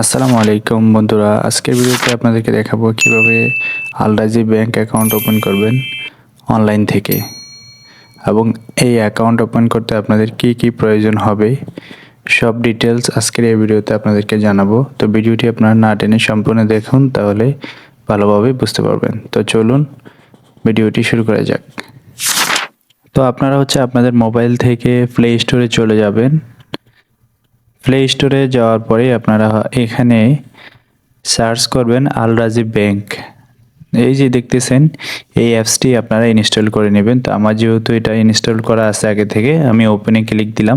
আসসালামু আলাইকুম বন্ধুরা, আজকের ভিডিওতে আপনাদেরকে দেখাবো কীভাবে Al Rajhi bank account open করবেন অনলাইন থেকে। এবং এই অ্যাকাউন্ট ওপেন করতে আপনাদের কি কি প্রয়োজন হবে, সব ডিটেলস আজকের এই ভিডিওতে আপনাদেরকে জানাব। তো ভিডিওটি আপনারা না টেনে সম্পূর্ণ দেখুন, তাহলে ভালোভাবে বুঝতে পারবেন। তো চলুন ভিডিওটি শুরু করা যাক। তো আপনারা হচ্ছে আপনাদের মোবাইল থেকে প্লে স্টোরে চলে যাবেন। প্লে স্টোরে যাওয়ার পরে আপনারা এখানে সার্চ করবেন আল রাজীব ব্যাংক এই যে দেখতেছেন, এই অ্যাপসটি আপনারা ইনস্টল করে নেবেন। তো আমার যেহেতু এটা ইনস্টল করা আছে আগে থেকে, আমি ওপেনে ক্লিক দিলাম।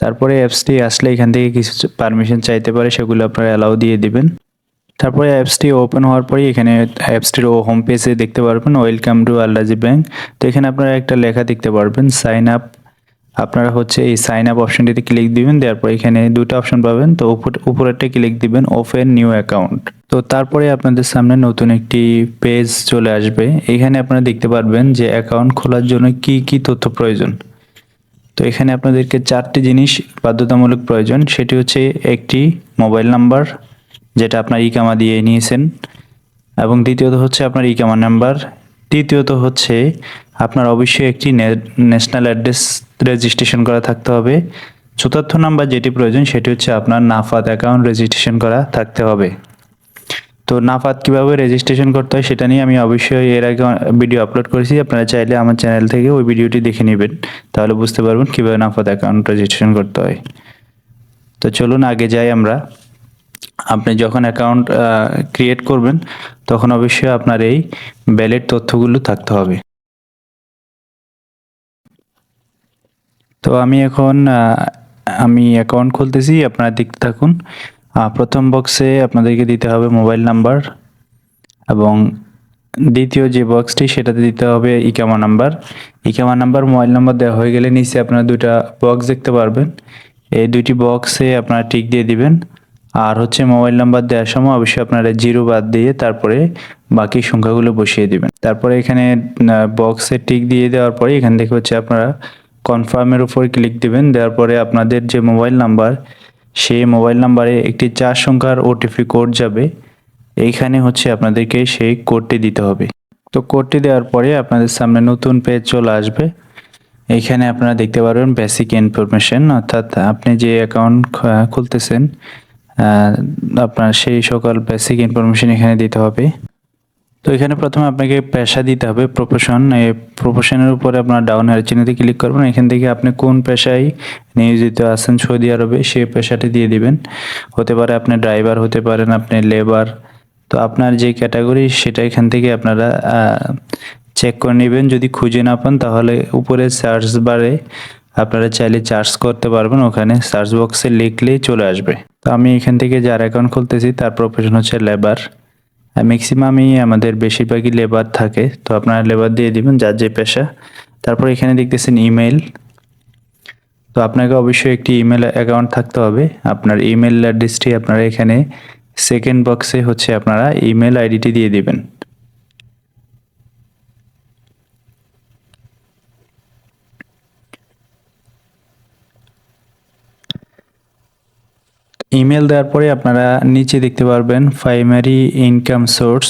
তারপরে অ্যাপসটি আসলে এখান থেকে কিছু পারমিশন চাইতে পারে, সেগুলো আপনারা অ্যালাউ দিয়ে দিবেন। তারপরে অ্যাপসটি ওপেন হওয়ার পরে এখানে অ্যাপসটির ও হোম পেজে দেখতে পারবেন ওয়েলকাম টু আল্লাজি ব্যাংক তো এখানে আপনারা একটা লেখা দেখতে পারবেন সাইন আপ আপনারা হচ্ছে এই সাইন আপ অপশনটিতে ক্লিক দিবেন, দেওয়ার পর এখানে দুটো অপশন পাবেন। তো উপর, উপরেরটা ক্লিক দিবেন ওপেন নিউ অ্যাকাউন্ট তো তারপরে আপনাদের সামনে নতুন একটি পেজ চলে আসবে। এখানে আপনারা দেখতে পারবেন যে অ্যাকাউন্ট খোলার জন্য কি কি তথ্য প্রয়োজন। তো এখানে আপনাদেরকে চারটি জিনিস বাধ্যতামূলক প্রয়োজন। সেটি হচ্ছে একটি মোবাইল নাম্বার যেটা আপনার ইকামা দিয়ে নিয়েছেন। এবং দ্বিতীয়ত হচ্ছে আপনার ইকামা নাম্বার তৃতীয়ত হচ্ছে আপনার অবশ্যই একটি ন্যাশনাল অ্যাড্রেস রেজিস্ট্রেশন করা থাকতে হবে। চতুর্থ নাম্বার যেটি প্রয়োজন সেটি হচ্ছে আপনার নাফাত অ্যাকাউন্ট রেজিস্ট্রেশন করা থাকতে হবে। তো নাফাত কীভাবে রেজিস্ট্রেশন করতে হয় সেটা নিয়ে আমি অবশ্যই এর আগে ভিডিও আপলোড করেছি। আপনারা চাইলে আমার চ্যানেল থেকে ওই ভিডিওটি দেখে নেবেন। তাহলে বুঝতে পারবেন কীভাবে নাফাত অ্যাকাউন্ট রেজিস্ট্রেশন করতে হয়। তো চলুন আগে যাই আমরা। আপনি যখন অ্যাকাউন্ট ক্রিয়েট করবেন, তখন অবশ্যই আপনার এই ব্যালেট তথ্যগুলো থাকতে হবে। তো আমি এখন আমি অ্যাকাউন্ট খুলতেছি, আপনারা দেখতে থাকুন। প্রথম বক্সে আপনাদেরকে দিতে হবে মোবাইল নাম্বার এবং দ্বিতীয় যে বক্সটি সেটাতে দিতে হবে ইকামা নাম্বার। ইকামা নাম্বার মোবাইল নাম্বার দেওয়া হয়ে গেলে নিচে আপনারা দুটা বক্স দেখতে পারবেন। এই দুটি বক্সে আপনারা টিক দিয়ে দিবেন। আর হচ্ছে মোবাইল নাম্বার দেওয়ার সময় অবশ্যই আপনারা জিরো বাদ দিয়ে তারপরে বাকি সংখ্যাগুলো বসিয়ে দিবেন। তারপরে এখানে বক্সে টিক দিয়ে দেওয়ার পরে এখান থেকে হচ্ছে আপনারা কনফার্মের উপর ক্লিক দিবেন। দেওয়ার পরে আপনাদের যে মোবাইল নাম্বার, সেই মোবাইল নাম্বারে একটি চার সংখ্যার ওটিপি কোড যাবে। এইখানে হচ্ছে আপনাদেরকে সেই কোডটি দিতে হবে। তো কোডটি দেওয়ার পরে আপনাদের সামনে নতুন পেজ চলে আসবে। এইখানে আপনারা দেখতে পারবেন বেসিক ইনফরমেশন অর্থাৎ আপনি যে অ্যাকাউন্ট খুলতেছেন আপনার সেই সকল বেসিক ইনফরমেশন এখানে দিতে হবে। তো এখানে প্রথমে আপনাকে পেশা দিতে হবে প্রফেশন এই প্রফেশনের উপরে আপনার ডাউন হেয়ার চিহ্নতে ক্লিক করবেন। এখান থেকে আপনি কোন পেশায় নিয়োজিত আছেন সৌদি আরবে, সেই পেশাটি দিয়ে দিবেন। হতে পারে আপনি ড্রাইভার হতে পারেন আপনি লেবার তো আপনার যে ক্যাটাগরি সেটা এখান থেকে আপনারা চেক করে নেবেন। যদি খুঁজে না পান, তাহলে উপরে সার্চ বারে আপনারা চাইলে চার্জ করতে পারবেন, ওখানে সার্চ বক্সে লিখলেই চলে আসবে। তো আমি এখান থেকে যার অ্যাকাউন্ট খুলতেছি, তার প্রফেশন হচ্ছে লেবার ম্যাক্সিমামই আমাদের বেশিরভাগই লেবার থাকে, তো আপনারা লেবার দিয়ে দিবেন যার যে পেশা। তারপর এখানে দেখতেছেন ইমেল তো আপনাকে অবশ্যই একটি ইমেল অ্যাকাউন্ট থাকতে হবে। আপনার ইমেল অ্যাড্রেসটি আপনারা এখানে সেকেন্ড বক্সে হচ্ছে আপনারা ইমেল আইডিটি দিয়ে দিবেন। ইমেল দেওয়ার পরে আপনারা নিচে দেখতে পারবেন প্রাইমারি ইনকাম সোর্স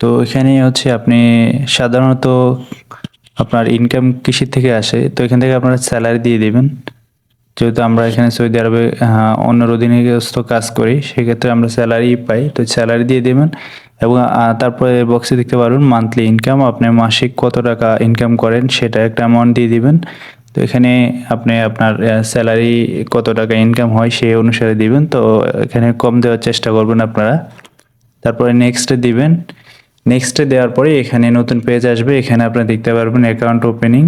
তো এখানে হচ্ছে আপনি সাধারণত আপনার ইনকাম কৃষি থেকে আসে, তো এখান থেকে আপনারা স্যালারি দিয়ে দিবেন। যেহেতু আমরা এখানে সৌদি আরবে অন্যের অধীনস্থ কাজ করি, সেক্ষেত্রে আমরা স্যালারি পাই। তো স্যালারি দিয়ে দেবেন এবং তারপরে বক্সে দেখতে পারবেন মান্থলি ইনকাম আপনি মাসিক কত টাকা ইনকাম করেন, সেটা একটা অ্যামাউন্ট দিয়ে দিবেন। তো এখানে আপনি আপনার স্যালারি কত টাকা ইনকাম হয় সেই অনুসারে দিবেন। তো এখানে কম দেওয়ার চেষ্টা করবেন আপনারা। তারপরে নেক্সটে দিবেন। নেক্সটে দেওয়ার পরে এখানে নতুন পেজ আসবে। এখানে আপনারা দেখতে পারবেন অ্যাকাউন্ট ওপেনিং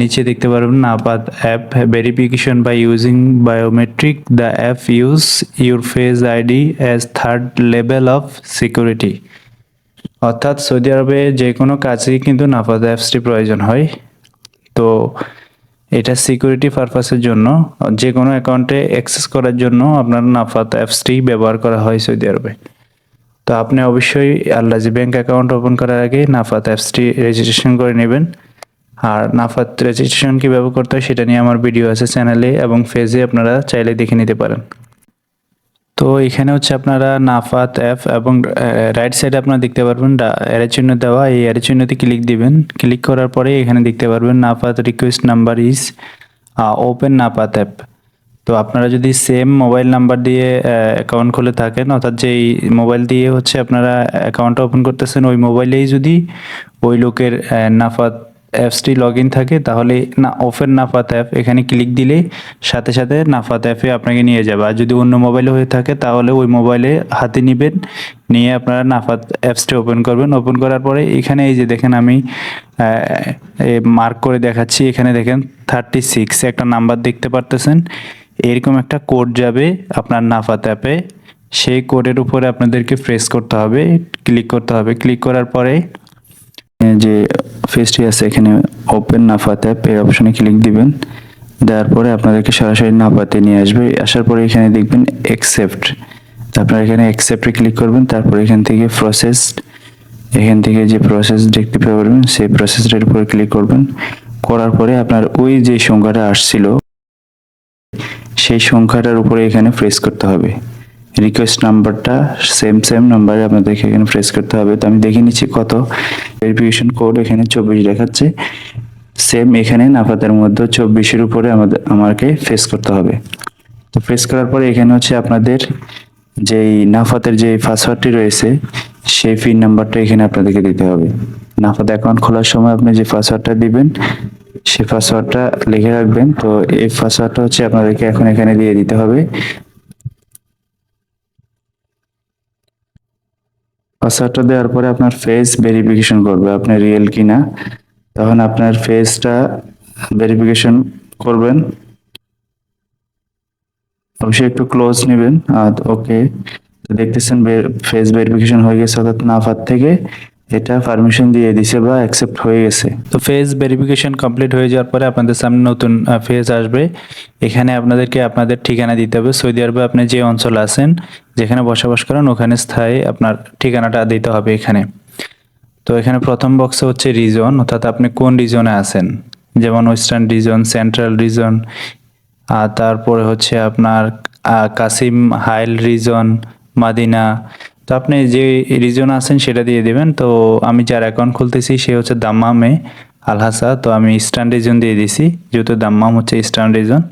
নিচে দেখতে পারবেন আপাত app verification by using biometric the app use your face ID as third level of security অর্থাৎ সৌদি আরবে যে কোনো কাজেই কিন্তু নাফাদ অ্যাপসটি প্রয়োজন হয়। তো এটা সিকিউরিটি পারপাসের জন্য যে কোনো অ্যাকাউন্টে অ্যাক্সেস করার জন্য আপনার নাফাত অ্যাপসটি ব্যবহার করা হয় সৌদি আরবে। তো আপনি অবশ্যই আল্লাজি ব্যাংক অ্যাকাউন্ট ওপেন করার আগে নাফাত অ্যাপসটি রেজিস্ট্রেশন করে নেবেন। আর নাফাত রেজিস্ট্রেশন কীভাবে করতে হয় সেটা নিয়ে আমার ভিডিও আছে চ্যানেলে এবং ফেজে আপনারা চাইলে দেখে নিতে পারেন। তো এখানে হচ্ছে আপনারা নাফাত অ্যাপ এবং রাইট সাইডে আপনারা দেখতে পারবেন এর চিহ্ন দেওয়া, এই এর চিহ্নতে ক্লিক দিবেন। ক্লিক করার পরে এখানে দেখতে পারবেন Nafath request number is open Nafath app তো আপনারা যদি সেম মোবাইল নাম্বার দিয়ে অ্যাকাউন্ট খুলে থাকেন, অর্থাৎ যেই মোবাইল দিয়ে হচ্ছে আপনারা অ্যাকাউন্টটা ওপেন করতেছেন, ওই মোবাইলেই যদি ওই লোকের নাফাত অ্যাপসটি লগ ইন থাকে, তাহলে না ওপেন নাফাত অ্যাপ এখানে ক্লিক দিলেই সাথে সাথে নাফাত অ্যাপে আপনাকে নিয়ে যাবে। আর যদি অন্য মোবাইলে হয়ে থাকে, তাহলে ওই মোবাইলে হাতে নেবেন, নিয়ে আপনারা নাফাত অ্যাপসটি ওপেন করবেন। ওপেন করার পরে এখানে এই যে দেখেন আমি মার্ক করে দেখাচ্ছি। এখানে দেখেন থার্টি সিক্স একটা নাম্বার দেখতে পারতেছেন। এরকম একটা কোড যাবে আপনার নাফাত অ্যাপে সেই কোডের উপরে আপনাদেরকে প্রেস করতে হবে ক্লিক করতে হবে। ক্লিক করার পরে যে ফেসটি আছে এখানে ওপেন নাফাত এই অপশনে ক্লিক দিবেন। দেওয়ার পরে আপনাদেরকে সরাসরি নাফাতে নিয়ে আসবে। আসার পরে এখানে দেখবেন অ্যাকসেপ্ট আপনারা এখানে অ্যাকসেপ্টে ক্লিক করবেন, তারপর এখান থেকে প্রসেস এখান থেকে যে প্রসেস দেখতে পারবেন সেই প্রসেসটার উপরে ক্লিক করবেন। করার পরে আপনার ওই যে সংখ্যাটা আসছিল, সেই সংখ্যাটার উপরে এখানে প্রেস করতে হবে। রিকোয়েস্ট নাম্বারটা সেম সেম নাম্বারে আপনাদেরকে এখানে প্রেস করতে হবে। তো আমি দেখে নিচ্ছি কত। ভেরিফিকেশন কোড এখানে চব্বিশ দেখাচ্ছে। সেম এখানে নাফাতের মধ্যে চব্বিশের উপরে আমাদের, আমাকে ফেস করতে হবে। তো ফেস করার পরে এখানে হচ্ছে আপনাদের যেই নাফাতের যে পাসওয়ার্ডটি রয়েছে, সেই পিন নাম্বারটা এখানে আপনাদেরকে দিতে হবে। নাফাত অ্যাকাউন্ট খোলার সময় আপনি যে পাসওয়ার্ডটা দিবেন সেই পাসওয়ার্ডটা লিখে রাখবেন। তো এই পাসওয়ার্ডটা হচ্ছে আপনাদেরকে এখন এখানে দিয়ে দিতে হবে। পাসওয়ার্ডটা দেওয়ার পরে আপনার ফেস ভেরিফিকেশন করবে। আপনি রিয়েল কিনা, তখন আপনার ফেসটা ভেরিফিকেশন করবেন। অবশ্যই একটু ক্লোজ নেবেন। আর ওকে দেখতেছেন ফেস ভেরিফিকেশন হয়ে গেছে অর্থাৎ নাফার থেকে। এটা পারমিশন দিয়ে দিছে বা অ্যাকসেপ্ট হয়ে গেছে। তো ফেজ ভেরিফিকেশন কমপ্লিট হয়ে যাওয়ার পরে আপনাদের সামনে নতুন ফেজ আসবে। এখানে আপনাদেরকে আপনাদের ঠিকানা দিতে হবে। সৌদি আরবে আপনি যে অঞ্চলে আছেন, যেখানে বসবাস করেন, ওখানে স্থায়ী আপনার ঠিকানাটা দিতে হবে এখানে। তো এখানে প্রথম বক্সে হচ্ছে রিজন অর্থাৎ আপনি কোন রিজনে আছেন? যেমন ওয়েস্টার্ন রিজন সেন্ট্রাল রিজন আর তারপরে হচ্ছে আপনার কাসিম হাইল রিজন মাদিনা তো আপনি যে রিজন আছেন সেটা দিয়ে দেবেন। তো আমি যার অ্যাকাউন্ট খুলতেছি, সে হচ্ছে দাম্মামে আলহাসা তো আমি ইস্টার্ন রিজন দিয়ে দিছি, যেহেতু দাম্মাম হচ্ছে ইস্টার্ন রিজন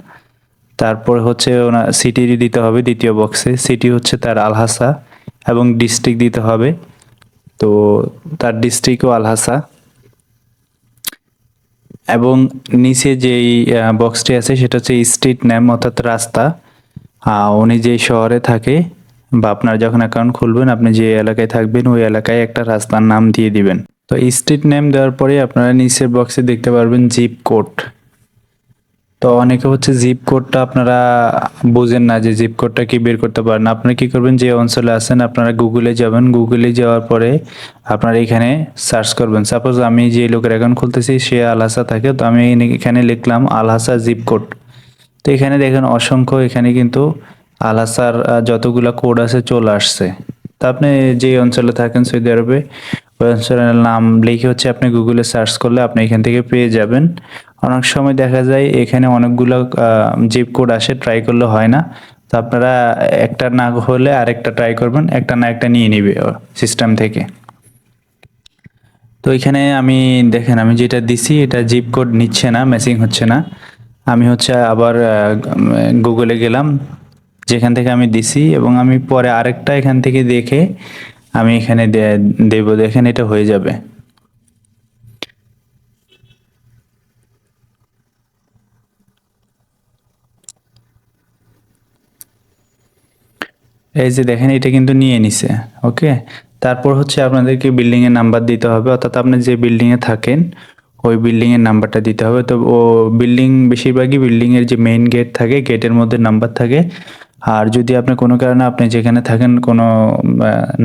তারপর হচ্ছে ওনার সিটি দিতে হবে দ্বিতীয় বক্সে সিটি হচ্ছে তার আলহাসা এবং ডিস্ট্রিক্ট দিতে হবে। তো তার ডিস্ট্রিক্টও আলহাসা। এবং নিচে যেই বক্সটি আছে, সেটা হচ্ছে স্ট্রিট নেম অর্থাৎ রাস্তা। উনি যেই শহরে থাকে বা আপনার যখন অ্যাকাউন্ট খুলবেন, আপনি যে এলাকায় থাকবেন, ওই এলাকায় একটা রাস্তার নাম দিয়ে দিবেন। তো স্ট্রিট নেম দেওয়ার পরে আপনারা নিচের বক্সে দেখতে পারবেন জিপ কোড তো অনেকে হচ্ছে জিপ কোডটা আপনারা বুঝেন না যে জিপ কোডটা কি বের করতে পারেন। আপনারা কি করবেন? যে অঞ্চলে আছেন, আপনারা গুগলে যাবেন। গুগলে যাওয়ার পরে আপনারা এখানে সার্চ করবেন। সাপোজ আমি যে লোকের অ্যাকাউন্ট খুলতেছি, সে আলহাসা থাকে, তো আমি এখানে লিখলাম আলহাসা জিপ কোড তো এখানে দেখেন অসংখ্য এখানে কিন্তু আলহাসার আহ, যতগুলা কোড আছে চলে আসছে। তা আপনি যে অঞ্চলে থাকেন সৌদি আরবে ওই অঞ্চলের নাম লিখে হচ্ছে আপনি গুগলে সার্চ করলে আপনি এখান থেকে পেয়ে যাবেন। অনেক সময় দেখা যায় এখানে অনেকগুলো জিপ কোড আসে ট্রাই করলে হয় না। তো আপনারা একটা না হলে আরেকটা ট্রাই করবেন একটা না একটা নিয়ে নিবে সিস্টেম থেকে। তো এখানে আমি দেখেন আমি যেটা দিছি এটা জিপ কোড নিচ্ছে না ম্যাচিং হচ্ছে না। আমি হচ্ছে আবার গুগলে গেলাম। যেখান থেকে আমি দিছি এবং আমি পরে আরেকটা এখান থেকে দেখে আমি এখানে দেব দেখেন এটা হয়ে যাবে। এই যে দেখেন, এটা কিন্তু নিয়ে নিছে, ওকে? তারপর হচ্ছে আপনাদেরকে বিল্ডিং এর নাম্বার দিতে হবে, অর্থাৎ আপনি যে বিল্ডিং এ থাকেন, ওই বিল্ডিং এর নাম্বারটা দিতে হবে। তো ও বিল্ডিং বেশিরভাগই বিল্ডিং এর যে মেইন গেট থাকে গেটের মধ্যে নাম্বার থাকে। আর যদি আপনি কোনো কারণে আপনি যেখানে থাকেন কোনো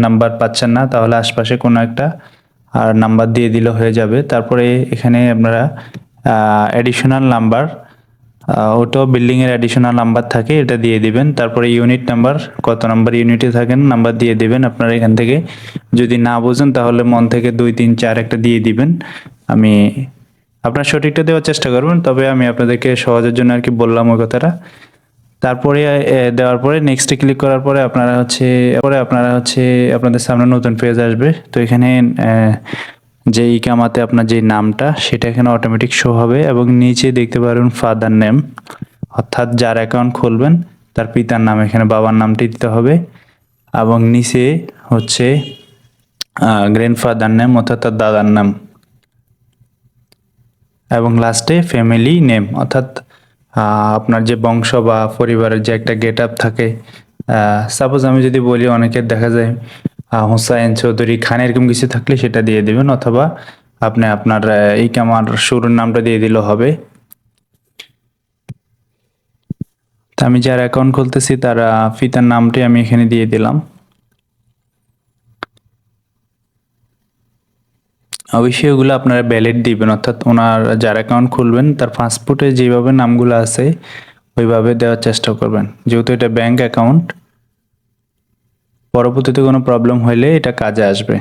নাম্বার পাচ্ছেন না, তাহলে আশপাশে কোনো একটা, আর নাম্বার দিয়ে দিলে হয়ে যাবে। তারপরে এখানে আপনারা অ্যাডিশনাল নাম্বার ওটাও বিল্ডিং এর অ্যাডিশনাল নাম্বার থাকে, এটা দিয়ে দিবেন। তারপরে ইউনিট নাম্বার কত নাম্বার ইউনিটে থাকেন নাম্বার দিয়ে দিবেন। আপনারা এখান থেকে যদি না বোঝেন, তাহলে মন থেকে দুই, তিন, চার একটা দিয়ে দিবেন। আমি আপনার সঠিকটা দেওয়ার চেষ্টা করবেন, তবে আমি আপনাদেরকে সহজের জন্য আর কি বললাম ওই কথাটা। তারপরে দেওয়ার পরে নেক্সটে ক্লিক করার পরে আপনারা হচ্ছে পরে আপনারা হচ্ছে আপনাদের সামনে নতুন পেজ আসবে। তো এখানে যে ইকামাতে আপনার যে নামটা, সেটা এখানে অটোমেটিক শো হবে এবং নিচে দেখতে পারবেন ফাদার নেম অর্থাৎ যার অ্যাকাউন্ট খুলবেন, তার পিতার নাম এখানে বাবার নামটি দিতে হবে। এবং নিচে হচ্ছে গ্র্যান্ডফাদার নেম অর্থাৎ তার দাদার নাম। এবং লাস্টে ফ্যামিলি নেম অর্থাৎ আপনার যে বংশ বা পরিবারের যে একটা গেট আপ থাকে সাপোজ আমি যদি বলি অনেকের দেখা যায় হুসাইন চৌধুরী খান এরকম কিছু থাকলে সেটা দিয়ে দিবেন, অথবা আপনি আপনার এই কামার শুরুর নামটা দিয়ে দিলেও হবে। আমি যার অ্যাকাউন্ট খুলতেছি, তার পিতার নামটি আমি এখানে দিয়ে দিলাম। অবশ্যই ওগুলো আপনারা ব্যালেট দিবেন। অর্থাৎ ওনার যার অ্যাকাউন্ট খুলবেন, তার পাসপোর্টে যেভাবে নামগুলো আছে, ওইভাবে দেওয়ার চেষ্টা করবেন। যেহেতু এটা ব্যাংক অ্যাকাউন্ট পরবর্তীতে কোনো প্রবলেম হলে এটা কাজে আসবে।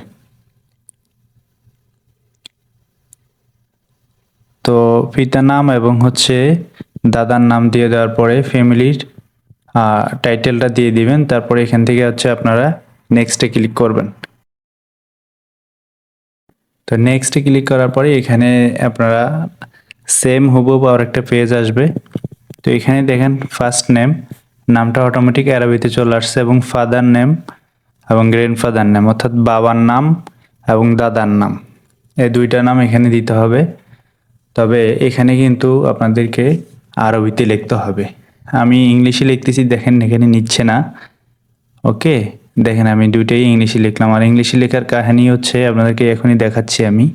তো পিতার নাম এবং হচ্ছে দাদার নাম দিয়ে দেওয়ার পরে ফ্যামিলির টাইটেলটা দিয়ে দিবেন। তারপরে এখান থেকে হচ্ছে আপনারা নেক্সটে ক্লিক করবেন। তো নেক্সটে ক্লিক করার পরে এখানে আপনারা সেম হুবহু আর একটা পেজ আসবে। তো এখানে দেখেন ফার্স্ট নেম নামটা অটোমেটিক অ্যারাবিতে চলে আসছে এবং ফাদার নেম এবং গ্র্যান্ডফাদার নেম অর্থাৎ বাবার নাম এবং দাদার নাম। এই দুইটা নাম এখানে দিতে হবে। তবে এখানে কিন্তু আপনাদেরকে আরবিতে লিখতে হবে। আমি ইংলিশে লিখতেছি, দেখেন এখানে নিচ্ছে না। ওকে দেখেন আমি দুইটাই ইংলিশে লিখলাম। আর ইংলিশে লেখার কাহিনী হচ্ছে আপনাদেরকে এখনই দেখাচ্ছি আমি।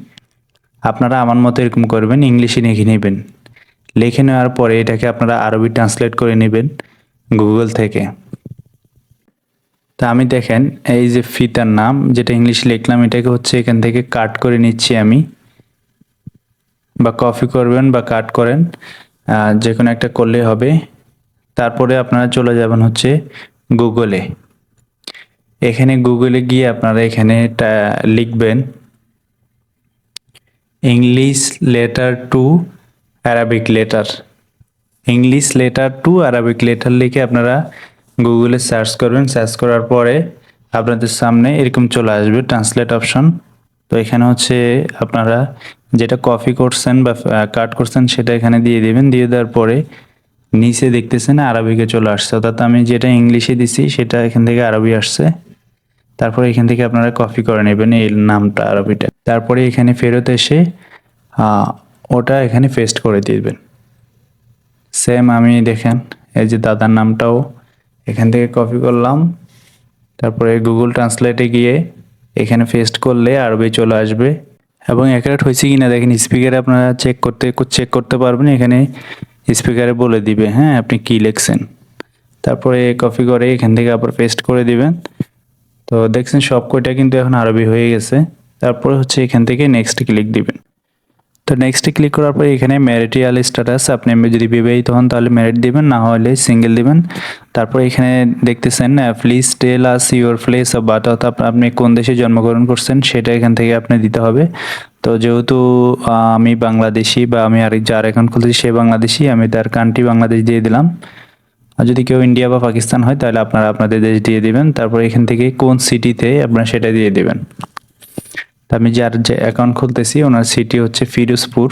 আপনারা আমার মতো এরকম করবেন, ইংলিশে লিখে নেবেন। লিখে নেওয়ার পরে এটাকে আপনারা আরবি ট্রান্সলেট করে নেবেন গুগল থেকে। তা আমি দেখেন, এই যে ফিতার নাম, যেটা ইংলিশে লিখলাম, এটাকে হচ্ছে এখান থেকে কাট করে নিচ্ছি আমি। বা কপি করবেন বা কাট করেন যে কোনো একটা করলেই হবে। তারপরে আপনারা চলে যাবেন হচ্ছে গুগলে। এখানে গুগলে গিয়ে আপনারা এখানে লিখবেন English letter to Arabic letter English letter to Arabic letter লিখে আপনারা গুগলে সার্চ করবেন। সার্চ করার পরে আপনাদের সামনে এরকম চলে আসবে ট্রান্সলেট অপশন তো এখানে হচ্ছে আপনারা যেটা কপি করছেন বা কাট করছেন সেটা এখানে দিয়ে দেবেন। দিয়ে দেওয়ার পরে নিচে দেখতেছেন আরবিকে চলে আসছে। অর্থাৎ আমি যেটা ইংলিশে দিছি সেটা এখান থেকে আরবি আসছে। তারপরে এখান থেকে আপনারা কপি করে নেবেন এই নামটা আরবিটা। তারপরে এখানে ফেরত এসে ওটা এখানে পেস্ট করে দিবেন। সেম আমি দেখেন, এই যে দাদার নামটাও এখান থেকে কপি করলাম। তারপরে গুগল ট্রান্সলেটে গিয়ে এখানে পেস্ট করলে আরবি চলে আসবে। এবং অ্যাকুরেট হয়েছে কি না দেখেন স্পিকারে আপনারা চেক করতে চেক করতে পারবেন। এখানে স্পিকারে বলে দিবে হ্যাঁ আপনি কি লিখছেন। তারপরে কপি করে এখান থেকে আবার পেস্ট করে দিবেন। তো দেখছেন সব কয়টা কিন্তু এখন আরবি হয়ে গেছে। তারপরে হচ্ছে এখান থেকে নেক্সট ক্লিক দিবেন। তো নেক্সটে ক্লিক করার পরে এখানে ম্যারিটিয়াল স্ট্যাটাস আপনি যদি বিবাহিত হন তাহলে ম্যারিট দিবেন, না হলে সিঙ্গেল দিবেন। তারপর এখানে দেখতেছেন please tell us your place of birth অর্থাৎ আপনি কোন দেশে জন্মগ্রহণ করছেন সেটা এখান থেকে আপনি দিতে হবে। তো যেহেতু আমি বাংলাদেশি বা আমি আর যার এখন খুলতেছি সে বাংলাদেশি, আমি তার কান্ট্রি বাংলাদেশ দিয়ে দিলাম। আর যদি কেউ ইন্ডিয়া বা পাকিস্তান হয়, তাহলে আপনারা আপনাদের দেশ দিয়ে দিবেন। তারপর এখান থেকে কোন সিটিতে আপনারা সেটা দিয়ে দিবেন। আমি যার যে অ্যাকাউন্ট খুলতেছি, ওনার সিটি হচ্ছে ফিরোজপুর।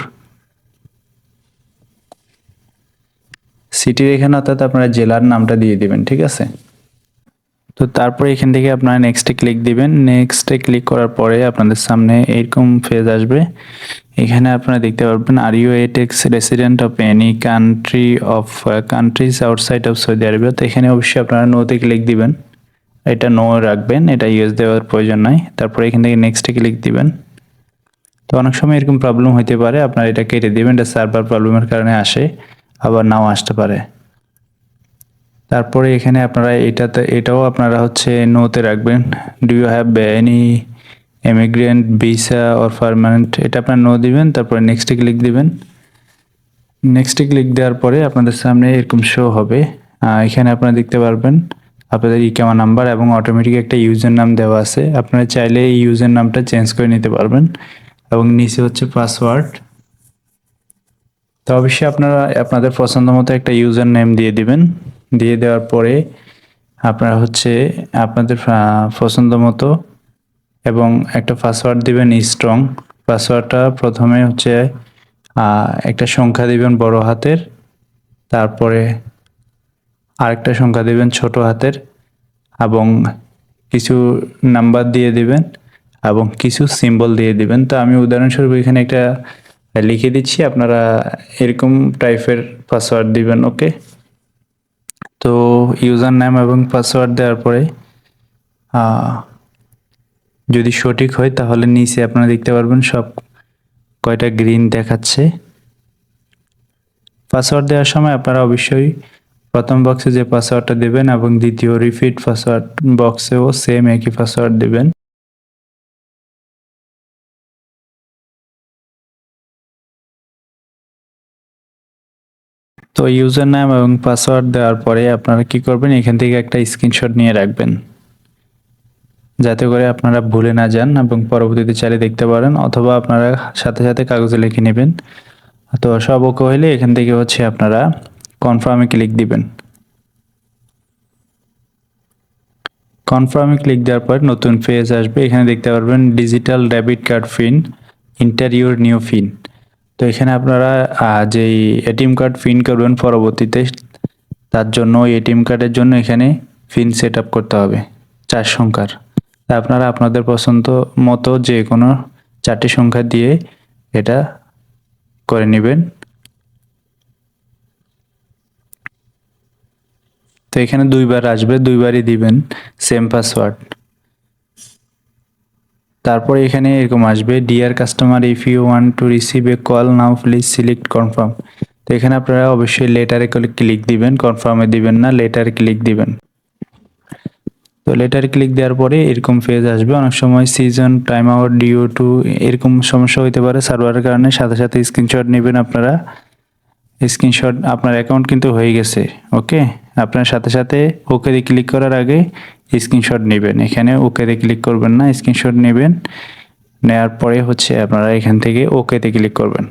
সিটির এখানে অর্থাৎ আপনারা জেলার নামটা দিয়ে দিবেন, ঠিক আছে? তো তারপরে এখান থেকে আপনারা নেক্সটে ক্লিক দিবেন। নেক্সটে ক্লিক করার পরে আপনাদের সামনে এরকম ফেজ আসবে। এখানে আপনারা দেখতে পারবেন are you a tax resident of any country of countries outside of Saudi Arabia তো এখানে অবশ্যই আপনারা নোতে ক্লিক দিবেন। এটা নো রাখবেন, এটা ইউএস দেওয়ার প্রয়োজন নাই। তারপরে এখান থেকে নেক্সটে ক্লিক দিবেন। তো অনেক সময় এরকম প্রবলেম হতে পারে, আপনারা এটা কেটে দিবেন, এটা সার্ভার প্রবলেমের কারণে আসে, আবার নাও আসতে পারে। তারপরে এখানে আপনারা এটাতে, এটাও আপনারা হচ্ছে নোতে রাখবেন। Do you have any emigrant visa or permanent এটা আপনারা নো দিবেন, তারপরে নেক্সটে ক্লিক দিবেন। নেক্সটে ক্লিক দেওয়ার পরে আপনাদের সামনে এরকম শো হবে। এখানে আপনারা দেখতে পারবেন আপনাদের ইকামা নাম্বার এবং অটোমেটিক একটা ইউজার নাম দেওয়া আছে। আপনারা চাইলে এই ইউজার নামটা চেঞ্জ করে নিতে পারবেন এবং নিচে হচ্ছে পাসওয়ার্ড তো অবশ্যই আপনারা, আপনাদের পছন্দ মতো একটা ইউজার নেম দিয়ে দিবেন। দিয়ে দেওয়ার পরে আপনারা হচ্ছে আপনাদের পছন্দ মতো এবং একটা পাসওয়ার্ড দিবেন স্ট্রং পাসওয়ার্ডটা প্রথমে হচ্ছে একটা সংখ্যা দিবেন বড় হাতের, তারপরে আরেকটা সংখ্যা দিবেন ছোট হাতের এবং কিছু নাম্বার দিয়ে দিবেন এবং কিছু সিম্বল দিয়ে দিবেন। তো আমি উদাহরণস্বরূপ এখানে একটা লিখে দিচ্ছি, আপনারা এরকম টাইপের পাসওয়ার্ড দিবেন ওকে তো ইউজার নাম এবং পাসওয়ার্ড দেওয়ার পরে যদি সঠিক হয় তাহলে নিচে আপনারা দেখতে পারবেন সব কয়টা গ্রিন দেখাচ্ছে। পাসওয়ার্ড দেওয়ার সময় আপনারা অবশ্যই প্রথম বক্সে যে পাসওয়ার্ডটা দেবেন এবং দ্বিতীয় রিপিট পাসওয়ার্ড বক্সেও সেম একই পাসওয়ার্ড দেবেন। তো ইউজার নাম এবং পাসওয়ার্ড দেওয়ার পরে আপনারা কি করবেন? এখান থেকে একটা স্ক্রিনশট নিয়ে রাখবেন। যাতে করে আপনারা ভুলে না যান এবং পরবর্তীতে চালিয়ে দেখতে পারেন অথবা আপনারা সাথে সাথে কাগজে লিখে নেবেন। তো সব ওকে হইলে এখান থেকে হচ্ছে আপনারা কনফার্মে ক্লিক দিবেন। কনফার্মে ক্লিক দেওয়ার পর নতুন পেজ আসবে। এখানে দেখতে পারবেন ডিজিটাল ডেবিট কার্ড ফিন ইন্টারভিউর নিউ ফিন তো এখানে আপনারা যেই এটিএম কার্ড ফিন করবেন পরবর্তীতে, তার জন্য ওই এটিএম কার্ডের জন্য এখানে ফিন সেট করতে হবে, চার সংখ্যার। আপনারা আপনাদের পছন্দ মতো যে কোনো চারটি সংখ্যা দিয়ে এটা করে নেবেন। তো এখানে দুইবার আসবে, দুইবারই দিবেন সেম পাসওয়ার্ড তারপরে এখানে এরকম আসবে dear customer if you want to receive a call now please select confirm তো এখানে আপনারা অবশ্যই লেটারে ক্লিক দিবেন কনফার্মে দিবেন না লেটার ক্লিক দিবেন। তো লেটার ক্লিক দেওয়ার পরে এরকম পেজ আসবে। অনেক সময় session time out due to এরকম সমস্যা হতে পারে সার্ভারের কারণে। সাথে সাথে স্ক্রিনশট নেবেন আপনারা। স্ক্রিনশট আপনার অ্যাকাউন্ট কিন্তু হয়ে গেছে ওকে আপনার সাথে সাথে ওকেতে ক্লিক করার আগে স্ক্রিনশট নেবেন। এখানে ওকেতে ক্লিক করবেন না স্ক্রিনশট নেবেন। নেওয়ার পরে হচ্ছে আপনারা এখান থেকে ওকেতে ক্লিক করবেন।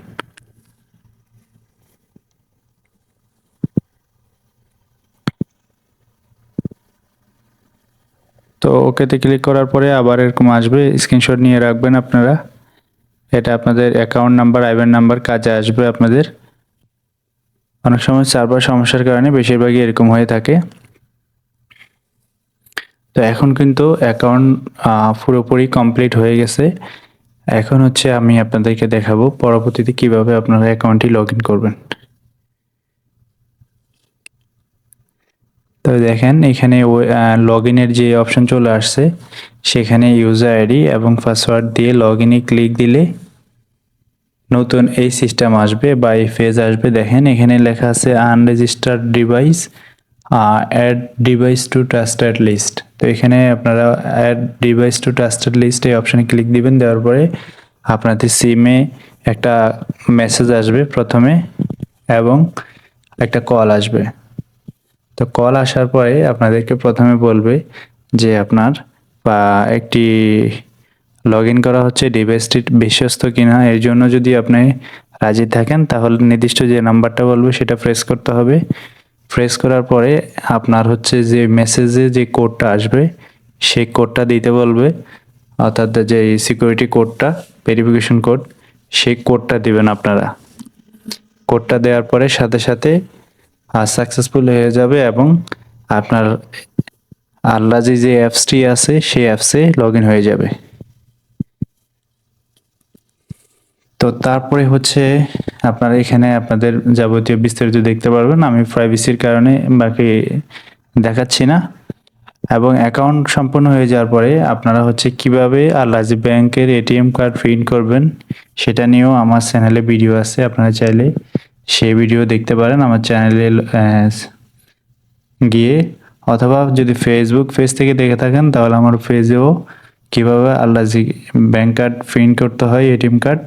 তো ওকেতে ক্লিক করার পরে আবার এরকম আসবে স্ক্রিনশট নিয়ে রাখবেন আপনারা। এটা আপনাদের অ্যাকাউন্ট নাম্বার আইব্যান নাম্বার কাজে আসবে আপনাদের। অনেক সময় সার্ভার সমস্যার কারণে বেশিরভাগই এরকম হয়ে থাকে। তো এখন কিন্তু অ্যাকাউন্ট পুরোপুরি কমপ্লিট হয়ে গেছে। এখন হচ্ছে আমি আপনাদেরকে দেখাবো পরবর্তীতে কীভাবে আপনারা অ্যাকাউন্টটি লগ ইন করবেন। তো দেখেন, এখানে লগ ইনের যে অপশন চলে আসছে, সেখানে ইউজার আইডি এবং পাসওয়ার্ড দিয়ে লগ ইনে ক্লিক দিলে নতুন এই সিস্টেম আসবে বা এই ফেজ আসবে, দেখেন এখানে লেখা আছে unregistered device add device to trusted list তো এখানে আপনারা add device to trusted list এই অপশানে ক্লিক দিবেন, দেওয়ার পরে আপনাদের সিমে একটা মেসেজ আসবে প্রথমে এবং একটা কল আসবে। তো কল আসার পরে আপনাদেরকে প্রথমে বলবে যে আপনার, বা একটি লগ ইন করা হচ্ছে ডিভাইসটি বিশ্বস্ত কিনা, এর জন্য যদি আপনি রাজি থাকেন, তাহলে নির্দিষ্ট যে নাম্বারটা বলবে, সেটা প্রেস করতে হবে। প্রেস করার পরে আপনার হচ্ছে যে মেসেজে যে কোডটা আসবে, সেই কোডটা দিতে বলবে, অর্থাৎ যে সিকিউরিটি কোডটা ভেরিফিকেশন কোড সেই কোডটা দিবেন আপনারা। কোডটা দেওয়ার পরে সাথে সাথে সাকসেসফুল হয়ে যাবে এবং আপনার আল্লাজি যে অ্যাপসটি আছে, সেই অ্যাপসে লগ হয়ে যাবে। তো তারপরে হচ্ছে আপনারা এখানে আপনাদের যাবতীয় বিস্তারিত দেখতে পারবেন। আমি প্রাইভেসির কারণে বাকি দেখাচ্ছি না। এবং অ্যাকাউন্ট সম্পূর্ণ হয়ে যাওয়ার পরে আপনারা হচ্ছে কীভাবে আল্লাজি ব্যাংকের এটিএম কার্ড প্রিন্ট করবেন, সেটা নিয়েও আমার চ্যানেলে ভিডিও আছে। আপনারা চাইলে সেই ভিডিও দেখতে পারেন আমার চ্যানেলে গিয়ে। অথবা যদি ফেসবুক পেজ থেকে দেখে থাকেন, তাহলে আমার পেজেও কীভাবে আল্লাজি ব্যাংক কার্ড প্রিন্ট করতে হয় এটিএম কার্ড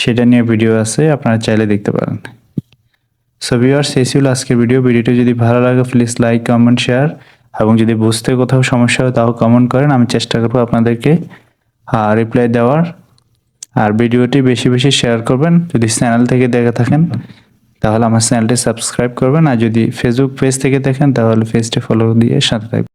সেটা নিয়ে ভিডিও আছে, আপনারা চাইলে দেখতে পারেন। সো ভিউয়ার্স এই ছিল আজকের ভিডিও ভিডিওটি যদি ভালো লাগে প্লিজ লাইক কমেন্ট শেয়ার এবং যদি বুঝতে কোথাও সমস্যা হয়, তাও কমেন্ট করেন। আমি চেষ্টা করব আপনাদেরকে রিপ্লাই দেওয়ার। আর ভিডিওটি বেশি বেশি শেয়ার করবেন। যদি চ্যানেল থেকে দেখে থাকেন, তাহলে আমার চ্যানেলটি সাবস্ক্রাইব করবেন। আর যদি ফেসবুক পেজ থেকে দেখেন, তাহলে পেজটি ফলো দিয়ে সাথে থাকবেন।